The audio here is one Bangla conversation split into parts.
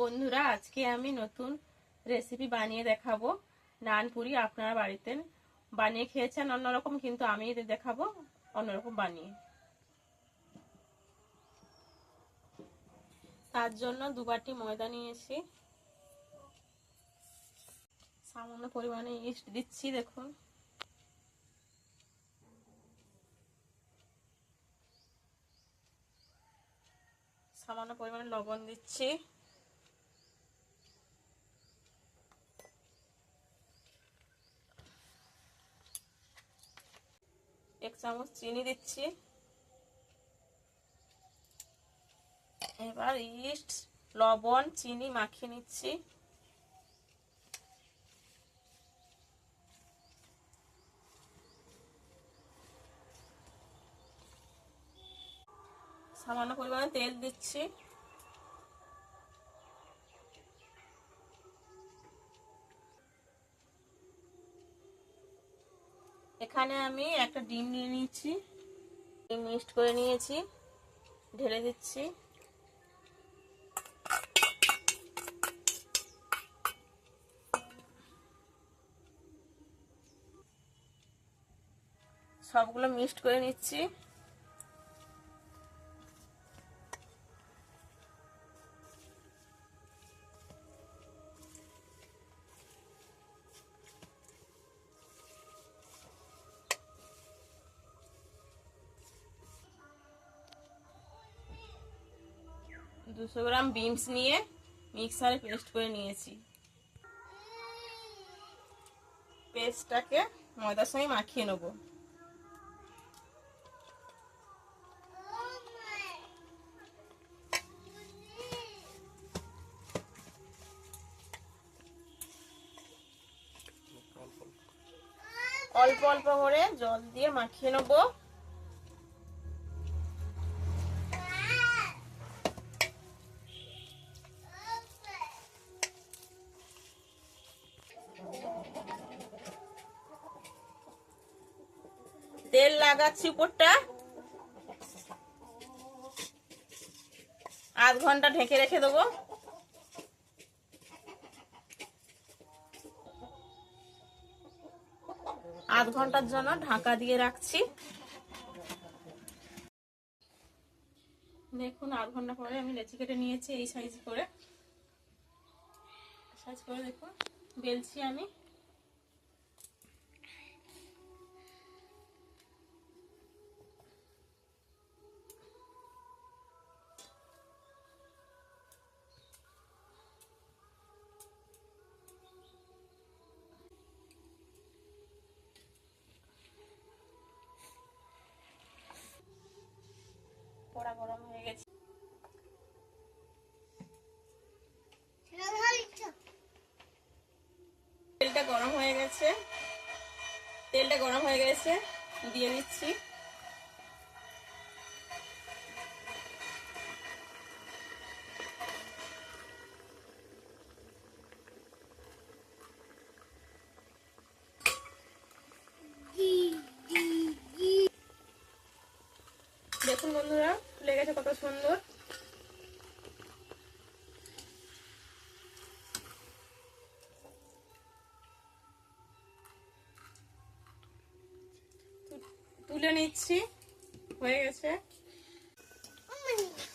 বন্ধুরা, আজকে আমি নতুন রেসিপি বানিয়ে দেখাবো। নান পুরি আপনারা বাড়িতে বানিয়ে খেয়েছেন, অন্যরকম কিন্তু আমি দেখাবো, অন্যরকম বানিয়ে। তার জন্য দু বাটি ময়দা নিয়েছি। সামান্য পরিমাণে ইস্ট দিচ্ছি, দেখুন। সামান্য পরিমাণে লবণ দিচ্ছি। চামচ চিনি দিচ্ছি। এবার ইস্ট লবণ চিনি মাখিয়ে নিচ্ছি। সামান্য পরিমাণে তেল দিচ্ছি। এখানে আমি একটা ডিম নিয়ে নিয়েছি। ডিম মিক্সড করে নিয়েছি। ঢেলে দিচ্ছি। সবগুলো মিক্সড করে নিচ্ছি। দুশো গ্রাম বিনস নিয়ে মিক্সারে পেস্ট করে নিয়েছি। পেস্টটাকে ময়দার সঙ্গে মাখিয়ে নেব। অল্প অল্প করে জল দিয়ে মাখিয়ে নেব। তেল লাগাচ্ছি উপরটা। আধ ঘণ্টা ঢেকে রেখে দেবো। আধ ঘণ্টার জন্য ঢাকা দিয়ে রাখছি। দেখুন, আধ ঘণ্টা পরে আমি লেচি কেটে নিয়েছি এই সাইজ করে। সাইজ করে দেখুন, বেলছি আমি। তেলটা গরম হয়ে গেছে দিয়ে দিচ্ছি দেখুন বন্ধুরা ফুলে গেছে কত সুন্দর। তুলে নিচ্ছি। হয়ে গেছে।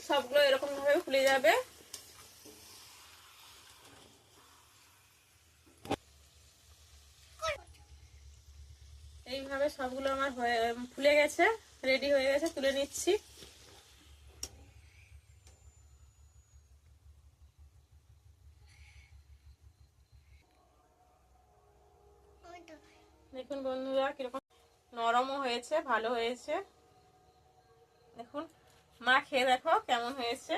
সবগুলো এরকম ভাবে ফুলে যাবে। এইভাবে সবগুলো আমার হয়ে, ফুলে গেছে রেডি হয়ে গেছে, তুলে নিচ্ছি। দেখুন বন্ধুরা, কীরকম নরমও হয়েছে, ভালো হয়েছে। দেখুন, মা খেয়ে দেখো কেমন হয়েছে।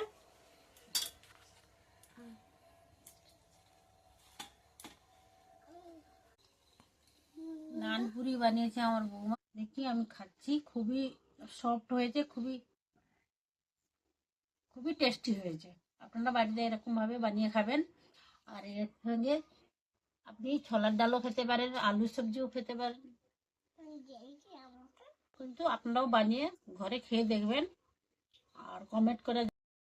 নানপুরি বানিয়েছে আমার বৌমা। দেখি, আমি খাচ্ছি। খুবই সফট হয়েছে, খুবই খুবই টেস্টি হয়েছে। আপনারা বাড়িতে এরকম ভাবে বানিয়ে খাবেন। আর এর সঙ্গে আপনি ছোলার ডালও খেতে পারেন আলু সবজিও খেতে পারেন। কিন্তু আপনারাও বানিয়ে ঘরে খেয়ে দেখবেন আর কমেন্ট করে